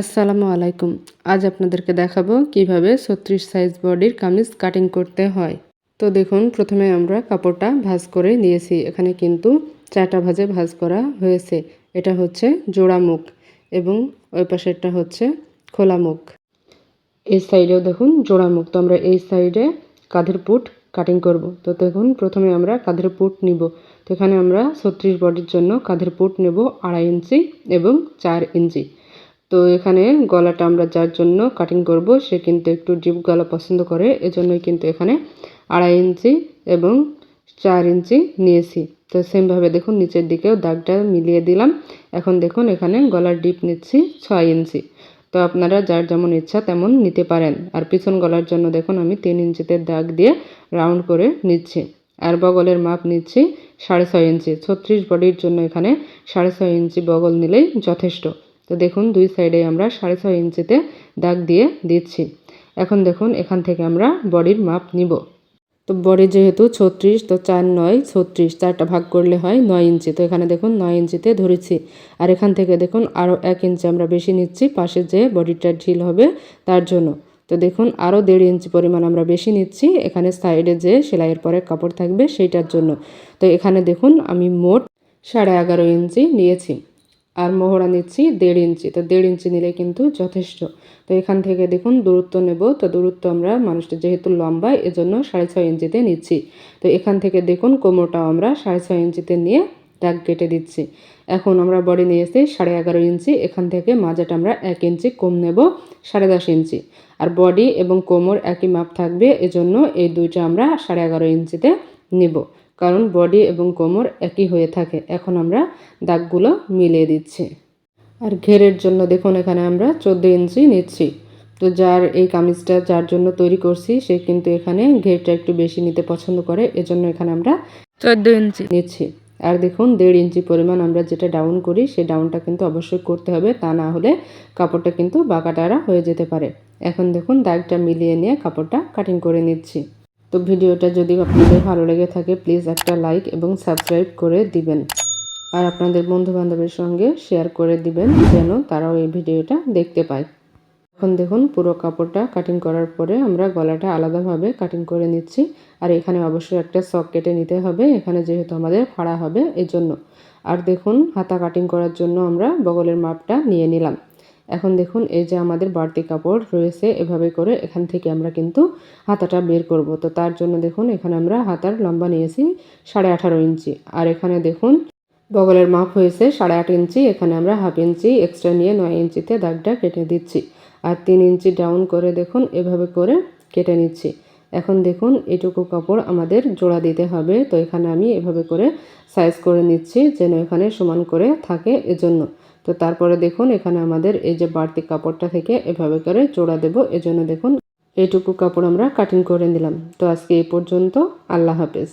আসসালামু আলাইকুম। আজ আপনাদেরকে দেখাবো কীভাবে ছত্রিশ সাইজ বডির কামিজ কাটিং করতে হয়। তো দেখুন, প্রথমে আমরা কাপড়টা ভাঁজ করে নিয়েছি। এখানে কিন্তু চারটা ভাজে ভাঁজ করা হয়েছে। এটা হচ্ছে জোড়া মুখ এবং ওই পাশেরটা হচ্ছে খোলা মুখ। এই সাইডেও দেখুন, জোড়া মুখ। তো আমরা এই সাইডে কাঁধের পুট কাটিং করব। তো দেখুন, প্রথমে আমরা কাঁধের পুট নিব। তো এখানে আমরা ছত্রিশ বডির জন্য কাঁধের পুট নেব আড়াই ইঞ্চি এবং চার ইঞ্চি। তো এখানে গলাটা আমরা যার জন্য কাটিং করব, সে কিন্তু একটু ডিপ গলা পছন্দ করে, এজন্যই কিন্তু এখানে আড়াই ইঞ্চি এবং চার ইঞ্চি নিয়েছি। তো সেমভাবে দেখুন, নিচের দিকেও দাগটা মিলিয়ে দিলাম। এখন দেখুন, এখানে গলার ডিপ নিচ্ছি ছয় ইঞ্চি। তো আপনারা যার যেমন ইচ্ছা তেমন নিতে পারেন। আর পিছন গলার জন্য দেখুন, আমি তিন ইঞ্চিতে দাগ দিয়ে রাউন্ড করে নিচ্ছি। আর বগলের মাপ নিচ্ছি সাড়ে ছয় ইঞ্চি। ছত্রিশ বডির জন্য এখানে সাড়ে ছয় ইঞ্চি বগল নিলেই যথেষ্ট। তো দেখুন, দুই সাইডে আমরা সাড়ে ছয় ইঞ্চিতে দাগ দিয়ে দিচ্ছি। এখন দেখুন, এখান থেকে আমরা বডির মাপ নিব। তো বডি যেহেতু ছত্রিশ, তো চার নয়, ছত্রিশ, চারটা ভাগ করলে হয় নয় ইঞ্চি। তো এখানে দেখুন, নয় ইঞ্চিতে ধরেছি। আর এখান থেকে দেখুন, আরও এক ইঞ্চি আমরা বেশি নিচ্ছি, পাশে যে বডিটা ঢিল হবে তার জন্য। তো দেখুন, আরও দেড় ইঞ্চি পরিমাণ আমরা বেশি নিচ্ছি, এখানে সাইডে যে সেলাইয়ের পরে কাপড় থাকবে সেইটার জন্য। তো এখানে দেখুন, আমি মোট সাড়ে এগারো ইঞ্চি নিয়েছি। আর মোহরা নিচ্ছি দেড় ইঞ্চি। তো দেড় ইঞ্চি নিলে কিন্তু যথেষ্ট। তো এখান থেকে দেখুন দূরত্ব নেব। তো দূরত্ব আমরা মানুষটা যেহেতু লম্বা, এজন্য সাড়ে ছয় ইঞ্চিতে নিচ্ছি। তো এখান থেকে দেখুন কোমরটাও আমরা সাড়ে ছয় ইঞ্চিতে নিয়ে দাগ কেটে দিচ্ছি। এখন আমরা বডি নিয়েছি সাড়ে এগারো ইঞ্চি। এখান থেকে মাজাটা আমরা এক ইঞ্চি কম নেব, সাড়ে দশ ইঞ্চি। আর বডি এবং কোমর একই মাপ থাকবে, এজন্য এই দুইটা আমরা সাড়ে এগারো ইঞ্চিতে নেব। কারণ বডি এবং কোমর একই হয়ে থাকে। এখন আমরা দাগগুলো মিলিয়ে দিচ্ছি। আর ঘেরের জন্য দেখুন এখানে আমরা চোদ্দ ইঞ্চি নিচ্ছি। তো যার এই কামিজটা যার জন্য তৈরি করছি সে কিন্তু এখানে ঘেরটা একটু বেশি নিতে পছন্দ করে এজন্য এখানে আমরা চোদ্দ ইঞ্চি। নিচ্ছি। আর দেখুন দেড় ইঞ্চি পরিমাণ আমরা যেটা ডাউন করি সেই ডাউনটা কিন্তু অবশ্যই করতে হবে তা না হলে কাপড়টা কিন্তু বাঁকাটারা হয়ে যেতে পারে। এখন দেখুন দাগটা মিলিয়ে নিয়ে কাপড়টা কাটিং করে নিচ্ছি। তো ভিডিওটা যদি আপনাদের ভালো লেগে থাকে প্লিজ একটা লাইক এবং সাবস্ক্রাইব করে দিবেন। আর আপনাদের বন্ধু বান্ধবের সঙ্গে শেয়ার করে দিবেন, যেন তারাও এই ভিডিওটা দেখতে পায়। এখন দেখুন, পুরো কাপড়টা কাটিং করার পরে আমরা গলাটা আলাদাভাবে কাটিং করে নিচ্ছি। আর এখানে অবশ্যই একটা সক কেটে নিতে হবে, এখানে যেহেতু আমাদের ফাড়া হবে এই জন্য আর দেখুন, হাতা কাটিং করার জন্য আমরা বগলের মাপটা নিয়ে নিলাম। এখন দেখুন, এই যে আমাদের বাড়তি কাপড় রয়েছে, এভাবে করে এখান থেকে আমরা কিন্তু হাতাটা বের করব। তো তার জন্য দেখুন, এখানে আমরা হাতার লম্বা নিয়েছি সাড়ে আঠারো ইঞ্চি। আর এখানে দেখুন, বগলের মাপ হয়েছে সাড়ে আট ইঞ্চি, এখানে আমরা হাফ ইঞ্চি এক্সট্রা নিয়ে নয় ইঞ্চিতে দাগটা কেটে দিচ্ছি। আর তিন ইঞ্চি ডাউন করে দেখুন, এভাবে করে কেটে নিচ্ছি। এখন দেখুন, এটুকু কাপড় আমাদের জোড়া দিতে হবে। তো এখানে আমি এভাবে করে সাইজ করে নিচ্ছি, যেন এখানে সমান করে থাকে এজন্য। তো তারপরে দেখুন, এখানে আমাদের এই যে বাড়তি কাপড়টা থেকে এভাবে করে জোড়া দেব। এজন্য দেখুন, এইটুকু কাপড় আমরা কাটিং করে নিলাম। তো আজকে এই পর্যন্ত, আল্লাহ হাফেজ।